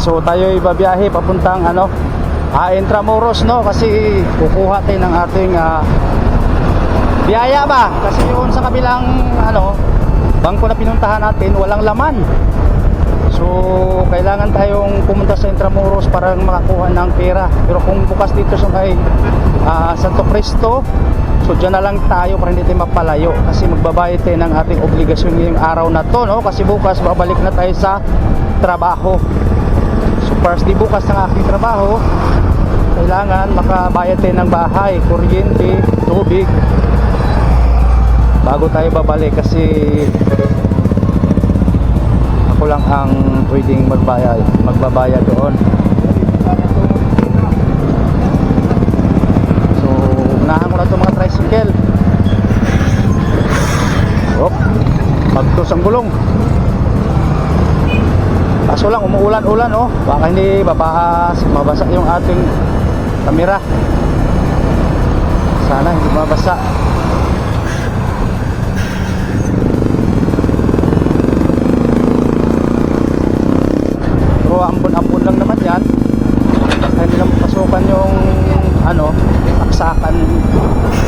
So tayo babiyahe papuntang ano, ah, Intramuros no kasi kukuha tayo ng ating ah, biyaya ba? Kasi yun sa kabilang ano, bangko na pinuntahan natin walang laman. So kailangan tayong pumunta sa Intramuros para makakuha ng pera. Pero kung bukas dito sa may ah, Santo Cristo, so dyan na lang tayo para hindi tayo mapalayo kasi magbabayad tayo ng ating obligasyon ngayong araw na to no kasi bukas babalik na tayo sa trabaho. First di bukas ng aking trabaho, kailangan makabayad tayo ng bahay, kuryente, tubig bago tayo babalik kasi ako lang ang pwedeng magbayad, magbabayad doon. So, unahan ko na itong mga tricycle. Op, pagtos ang gulong. Kaso lang, umuulan-ulan oh. Baka hindi babahas, mabasa yung ating kamera. Sana hindi mabasa. Pero ampun-ampun lang naman yan. Kaya hindi lang pasukan yung ano, aksakan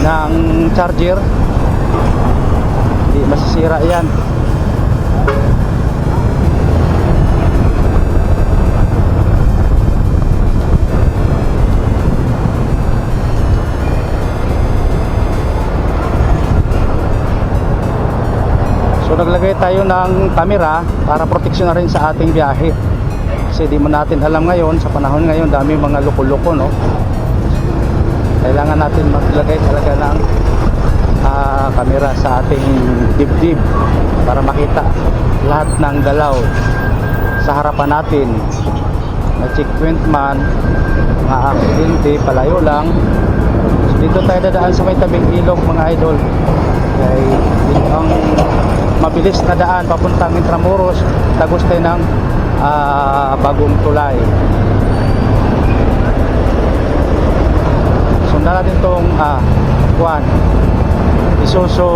ng charger. Hindi masisira yan. So naglagay tayo ng camera para proteksyon na rin sa ating biyahe. Kasi di mo natin alam ngayon, sa panahon ngayon, dami mga loko-loko, no? Kailangan natin maglagay talaga ng ah, camera sa ating dibdib para makita lahat ng galaw sa harapan natin. Na checkpoint man, mga aksidente, palayo lang. So dito tayo dadaan sa may tabing ilog mga idol. Dito ang mabilis na daan papuntang Intramuros, tagos tayo ng ah, bagong tulay. Sundan natin tong ah, kuan. Isuso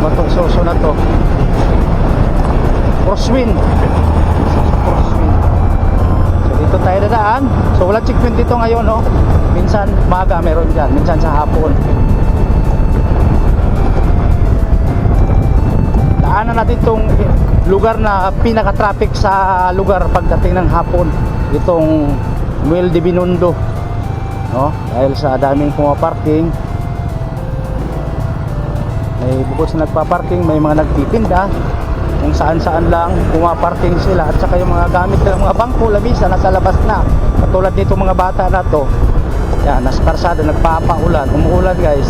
matong suso na to. Crosswind. Crosswind. Dito tayo dadaan. So wala checkpoint dito ngayon, no? Minsan maga meron dyan, minsan sa hapon. Daanan natin itong lugar na pinaka-traffic sa lugar pagdating ng hapon? Itong Muel de Binondo no? dahil sa daming pumaparking. May bukod sa nagpaparking may mga nagtitinda. Kung saan saan lang pumaparking sila. At saka yung mga gamit ng mga bangko lamisa nasa labas na. Katulad nito mga bata na to. Yan nasa karsada nagpapaulan umuulan guys.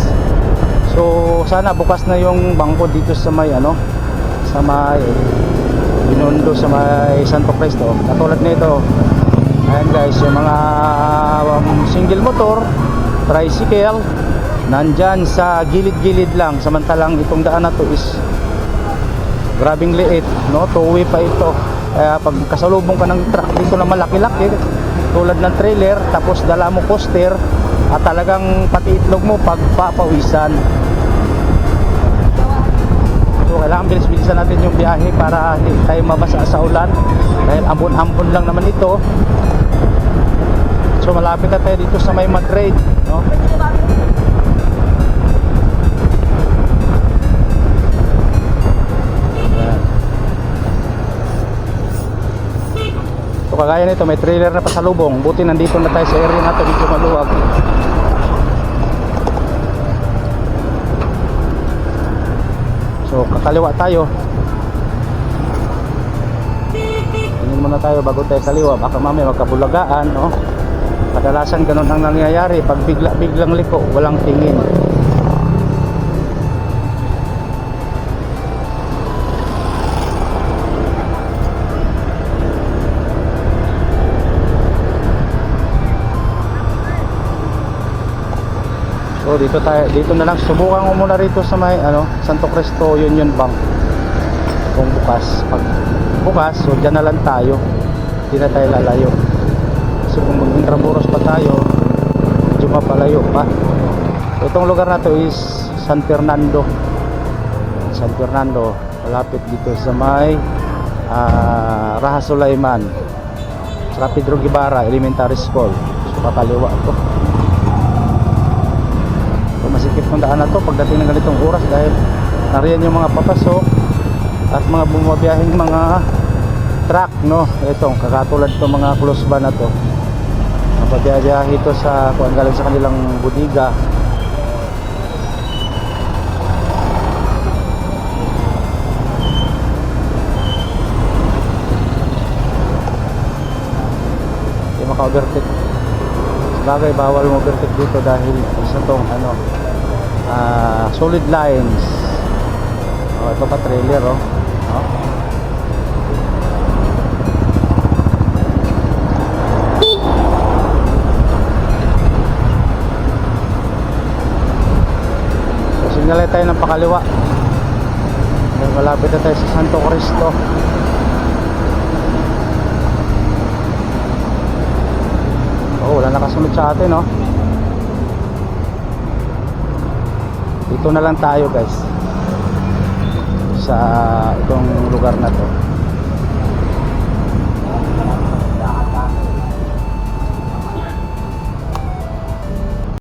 So sana bukas na yung bangko dito sa may ano sa may Binondo sa may Santo Cristo. Katulad nito ayan guys yung mga um, single motor tricycle nandyan sa gilid-gilid lang. Samantalang itong daan na to is grabing liit no? Two-way pa ito. Kaya pag kasalubong ka ng truck dito na malaki-laki tulad ng trailer tapos dala mo coaster at talagang pati itlog mo pagpapawisan So kailangan bilis-bilisan natin yung biyahe para hindi tayo mabasa sa ulan dahil ambon-ambon lang naman ito. So malapit na tayo dito sa may Madrid, no? So kagaya nito may trailer na pasalubong. Buti nandito na tayo sa area na to, medyo maluwag. So kakaliwa tayo. Tingin muna tayo bago tayo kaliwa. Baka mamaya magkabulagaan, no? Kadalasan ganun ang nangyayari. Pag bigla-biglang liko, walang tingin. So dito tayo dito na lang subukan ko muna rito sa may ano Santo Cristo Union Bank. Kung bukas pag bukas so diyan na lang tayo. Hindi na tayo lalayo. So kung mag-intramuros pa tayo, medyo mapalayo pa. So, itong lugar na to is San Fernando. San Fernando, malapit dito sa may ah, Raha Sulaiman saka Pedro Guevara Elementary School so kakaliwa to masikip ng daan na to pagdating ng ganitong oras dahil nariyan yung mga papasok at mga bumabiyahing mga truck no? Itong kakatulad to mga close ba na to. Napabiyahe ito sa kung galing sa kanilang budiga maka-overtake. Bagay bawal mo overtake dito dahil isa tong ano ah, solid lines oh, ito pa trailer oh. oh. so signalay tayo ng pakaliwa malapit na tayo sa Santo Cristo Oh, wala nakasunod sa atin, no? Dito na lang tayo, guys. Sa itong lugar na to.